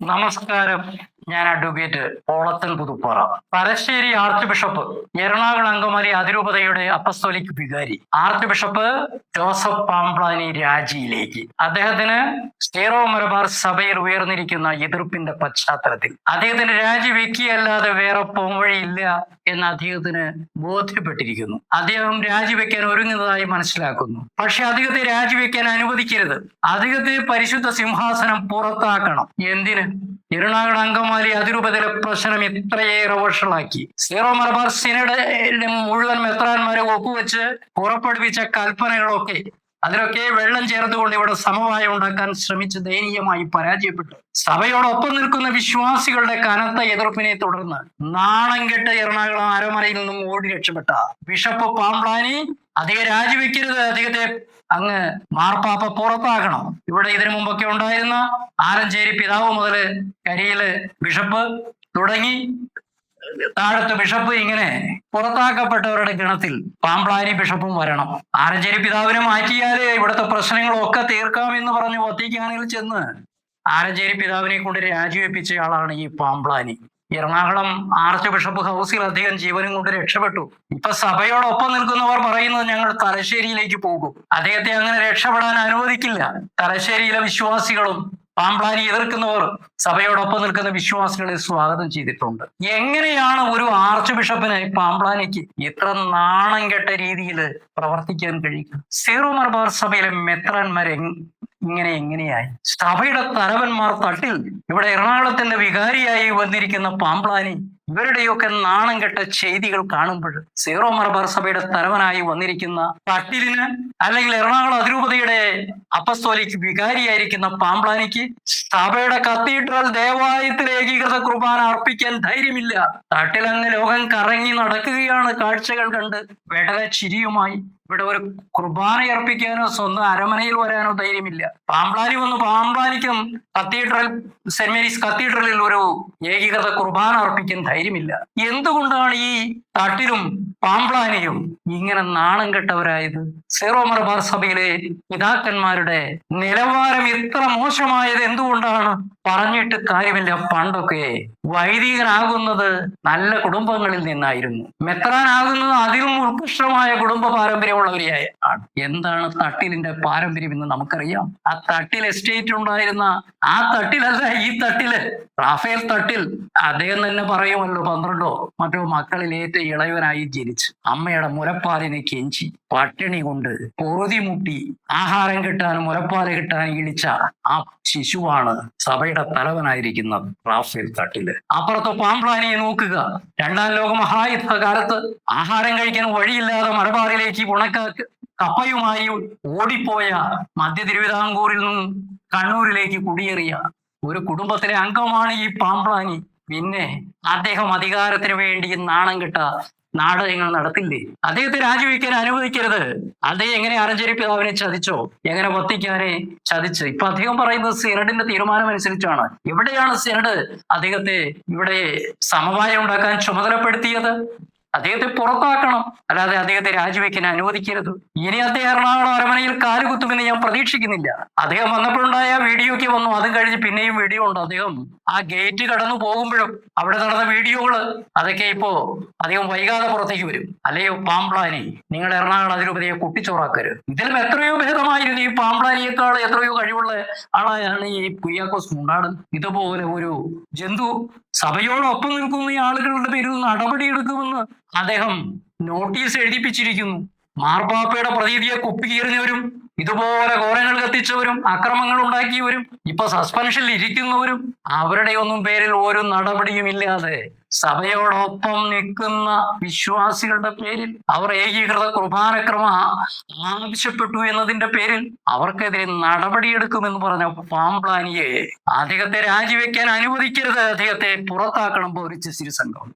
നമസ്കാരം ഞാൻ advocate പോളത്തൻ Puthuppara. Parassery archbishop Ernakulam Angamaly അതിരൂപതയുടെ അപ്പസ്തോലിക് വികാരി. ആർച്ച് ബിഷപ്പ് ജോസഫ് പാംപ്ലാനി രാജിയിലേക്ക്. അദ്ദേഹത്തിന് സ്റ്റേറോ മലബാർ സഭയിൽ ഉയർന്നിരിക്കുന്ന എതിർപ്പിന്റെ പശ്ചാത്തലത്തിൽ. അദ്ദേഹത്തിന് രാജി രാജിവെക്കുകയല്ലാതെ വേറെ പോംവഴിയില്ല എന്ന് അദ്ദേഹത്തിന് ബോധ്യപ്പെട്ടിരിക്കുന്നു. അദ്ദേഹം രാജിവെക്കാൻ ഒരുങ്ങുന്നതായി മനസ്സിലാക്കുന്നു. പക്ഷെ അദ്ദേഹത്തെ രാജിവെക്കാൻ അനുവദിക്കരുത്. അദ്ദേഹത്തെ പരിശുദ്ധ സിംഹാസനം പുറത്താക്കണം. എന്തിന്? എറണാകുളം അങ്കമാലി അതിരൂപതയിലെ പ്രശ്നം ഇത്രയേറെ വഷളാക്കി. സീറോ മലബാർ സിനഡ് മുഴുവൻ മെത്രാന്മാരെ ഒപ്പുവെച്ച് പുറപ്പെടുവിച്ച കൽപ്പനകളൊക്കെ അതിലൊക്കെ വെള്ളം ചേർത്തുകൊണ്ട് ഇവിടെ സമവായം ഉണ്ടാക്കാൻ ശ്രമിച്ച് ദയനീയമായി പരാജയപ്പെട്ടു. സഭയോടൊപ്പം നിൽക്കുന്ന വിശ്വാസികളുടെ കനത്ത എതിർപ്പിനെ തുടർന്ന് നാണംകെട്ട എറണാകുളം ആരോമറയിൽ നിന്നും ഓടി രക്ഷപ്പെട്ട ബിഷപ്പ് പാംപ്ലാനി അദ്ദേഹം രാജിവെക്കരുത്. അദ്ദേഹത്തെ അങ്ങ് മാർപ്പാപ്പ പുറത്താക്കണം ഇവിടെ ഇതിനു മുമ്പൊക്കെ ഉണ്ടായിരുന്ന ആലഞ്ചേരി പിതാവ് മുതൽ കരിയിൽ ബിഷപ്പ് തുടങ്ങി താഴത്ത് ബിഷപ്പ് ഇങ്ങനെ പുറത്താക്കപ്പെട്ടവരുടെ ഗണത്തിൽ പാമ്പ്ലാനി ബിഷപ്പും വരണം. ആരഞ്ചേരി പിതാവിനെ മാറ്റിയാൽ ഇവിടുത്തെ പ്രശ്നങ്ങളൊക്കെ തീർക്കാം എന്ന് പറഞ്ഞ് വത്തിക്കാനിൽ ചെന്ന് ആലഞ്ചേരി പിതാവിനെ കൊണ്ട് രാജിവെപ്പിച്ച ആളാണ് ഈ പാമ്പ്ലാനി. എറണാകുളം ആർച്ച് ബിഷപ്പ് ഹൗസിൽ അദ്ദേഹം ജീവനും കൊണ്ട് രക്ഷപ്പെട്ടു. ഇപ്പൊ സഭയോടൊപ്പം നിൽക്കുന്നവർ പറയുന്നത് ഞങ്ങൾ തലശ്ശേരിയിലേക്ക് പോകും. അദ്ദേഹത്തെ അങ്ങനെ രക്ഷപ്പെടാൻ അനുവദിക്കില്ല. തലശ്ശേരിയിലെ വിശ്വാസികളും പാമ്പ്ലാനി എതിർക്കുന്നവർ സഭയോടൊപ്പം നിൽക്കുന്ന വിശ്വാസികളെ സ്വാഗതം ചെയ്തിട്ടുണ്ട്. എങ്ങനെയാണ് ഒരു ആർച്ച് ബിഷപ്പിന് പാമ്പ്ലാനിക്ക് ഇത്ര നാണം കെട്ട രീതിയിൽ പ്രവർത്തിക്കാൻ കഴിയുക? സീറോ മലബാർ സഭയിലെ മെത്രാന്മാരെ ഇങ്ങനെ എങ്ങനെയായി? സഭയുടെ തലവന്മാർ തട്ടിൽ ഇവിടെ എറണാകുളത്തിന്റെ വികാരിയായി വന്നിരിക്കുന്ന പാമ്പ്ലാനി ഇവരുടെയൊക്കെ നാണം കെട്ട ചെയ്തികൾ കാണുമ്പോൾ സീറോ മലബാർ സഭയുടെ തലവനായി വന്നിരിക്കുന്ന തട്ടിലിന് അല്ലെങ്കിൽ എറണാകുളം അതിരൂപതയുടെ അപ്പസ്തോലിക്ക് വികാരിയായിരിക്കുന്ന പാമ്പ്ലാനിക്ക് സഭയുടെ കത്തീഡ്രൽ ദേവാലയത്തിൽ ഏകീകൃത കുർബാന അർപ്പിക്കാൻ ധൈര്യമില്ല. തട്ടിലങ്ങ് ലോകം കറങ്ങി നടക്കുകയാണ് കാഴ്ചകൾ കണ്ട് വെടര ചിരിയുമായി ഇവിടെ ഒരു കുർബാന അർപ്പിക്കാനോ സ്വന്തം അരമനയിൽ വരാനോ ധൈര്യമില്ല. പാമ്പ്ലാനി വന്ന് പാമ്പ്ലാനിക്കും കത്തീഡ്രൽ സെന്റ് മേരീസ് കത്തീഡ്രലിൽ ഒരു ഏകീകൃത കുർബാന അർപ്പിക്കാൻ ധൈര്യമില്ല. എന്തുകൊണ്ടാണ് ഈ തട്ടിലും പാമ്പ്ലാനിയും ഇങ്ങനെ നാണം കെട്ടവരായത്? സീറോ മലബാർ സഭയിലെ പിതാക്കന്മാരുടെ നിലവാരം ഇത്ര മോശമായത് എന്തുകൊണ്ടാണ്? പറഞ്ഞിട്ട് കാര്യമില്ല പണ്ടൊക്കെ. വൈദികനാകുന്നത് നല്ല കുടുംബങ്ങളിൽ നിന്നായിരുന്നു. മെത്രാനാകുന്നത് അതിലും ഉത്കൃഷ്ടമായ കുടുംബ പാരമ്പര്യമുള്ളവരെയായ ആണ് എന്താണ് തട്ടിലിന്റെ പാരമ്പര്യം എന്ന് നമുക്കറിയാം. ആ തട്ടിൽ എസ്റ്റേറ്റ് ഉണ്ടായിരുന്ന ആ തട്ടിലല്ല ഈ തട്ടിൽ റാഫേൽ തട്ടിൽ അദ്ദേഹം തന്നെ പറയുമല്ലോ പന്ത്രണ്ടോ മറ്റോ മക്കളിൽ ഏറ്റ ഇളയവനായി ജനിച്ചു. അമ്മയുടെ മുലപ്പാലിനെ കെഞ്ചി. പട്ടിണി കൊണ്ട് പൊറുതിമുട്ടി ആഹാരം കിട്ടാനും മുലപ്പാൽ കിട്ടാനും ഇടിച്ച ആ ശിശുവാണ് സഭയുടെ തലവനായിരിക്കുന്ന റാഫേൽ തട്ടിൽ. അപ്പുറത്തെ പാമ്പ്ലാനിയെ നോക്കുക. രണ്ടാം ലോക മഹായുദ്ധ കാലത്ത് ആഹാരം കഴിക്കാൻ വഴിയില്ലാതെ മലബാറിലേക്ക് ഉണക്ക കപ്പയുമായി ഓടിപ്പോയ മധ്യ തിരുവിതാംകൂറിൽ നിന്നും കണ്ണൂരിലേക്ക് കുടിയേറിയ ഒരു കുടുംബത്തിലെ അംഗമാണ് ഈ പാമ്പ്ലാനി. പിന്നെ അദ്ദേഹം അധികാരത്തിന് വേണ്ടി നാണം കിട്ട നാടകങ്ങൾ നടത്തില്ലേ? അദ്ദേഹത്തെ രാജിവെക്കാൻ അനുവദിക്കരുത്. അദ്ദേഹം എങ്ങനെ അരഞ്ചേരി പിതാവിനെ ചതിച്ചോ? എങ്ങനെ വത്തിക്കാനെ ചതിച്ചു? ഇപ്പൊ അദ്ദേഹം പറയുന്നത് സിനഡിന്റെ തീരുമാനം അനുസരിച്ചാണ് എവിടെയാണ് സിനഡ് അദ്ദേഹത്തെ ഇവിടെ സമവായം ഉണ്ടാക്കാൻ ചുമതലപ്പെടുത്തിയത്? അദ്ദേഹത്തെ പുറത്താക്കണം. അല്ലാതെ അദ്ദേഹത്തെ രാജിവെക്കാൻ അനുവദിക്കരുത്. ഇനി അദ്ദേഹം എറണാകുളം അരമനയിൽ കാലുകുത്തുമെന്ന് ഞാൻ പ്രതീക്ഷിക്കുന്നില്ല. അദ്ദേഹം വന്നപ്പോഴുണ്ടായ വീഡിയോക്ക് വന്നു. അതും കഴിഞ്ഞ് പിന്നെയും വീഡിയോ ഉണ്ട്. അദ്ദേഹം ആ ഗേറ്റ് കടന്നു പോകുമ്പോഴും അവിടെ നടന്ന വീഡിയോകൾ അതൊക്കെ ഇപ്പോ അദ്ദേഹം വൈകാതെ പുറത്തേക്ക് വരും. അല്ലയോ പാംപ്ലാനി നിങ്ങൾ എറണാകുളം അതിരൂപതയെ കുട്ടിച്ചോറാക്കരുത്. ഇതിലും എത്രയോ ഭേദമായിരുന്നു ഈ പാംപ്ലാനിയേക്കാൾ എത്രയോ കഴിവുള്ള ആളായാണ് ഈ കുയ്യാക്കോസ് മുണ്ടാടൻ ഇതുപോലെ ഒരു ജന്തു സഭയോടൊപ്പം നിൽക്കുന്ന ഈ ആളുകളുടെ പേരിൽ നടപടിയെടുക്കുമെന്ന് അദ്ദേഹം നോട്ടീസ് എഴുതിപ്പിച്ചിരിക്കുന്നു. മാർപ്പാപ്പയുടെ പ്രതീതിയെ കുപ്പിയെറിഞ്ഞവരും ഇതുപോലെ ഘോരങ്ങൾ കത്തിച്ചവരും അക്രമങ്ങൾ ഉണ്ടാക്കിയവരും ഇപ്പൊ സസ്പെൻഷനിൽ ഇരിക്കുന്നവരും അവരുടെ ഒന്നും പേരിൽ ഒരു നടപടിയും ഇല്ലാതെ സഭയോടൊപ്പം നിൽക്കുന്ന വിശ്വാസികളുടെ പേരിൽ അവർ ഏകീകൃത കുർബാനക്രമ ആവശ്യപ്പെട്ടു എന്നതിന്റെ പേരിൽ അവർക്കെതിരെ നടപടിയെടുക്കുമെന്ന് പറഞ്ഞ പാംപ്ലാനിയെ അദ്ദേഹത്തെ രാജിവെക്കാൻ അനുവദിക്കരുത്. അദ്ദേഹത്തെ പുറത്താക്കണം പോരിച്ച സിരി സംഘം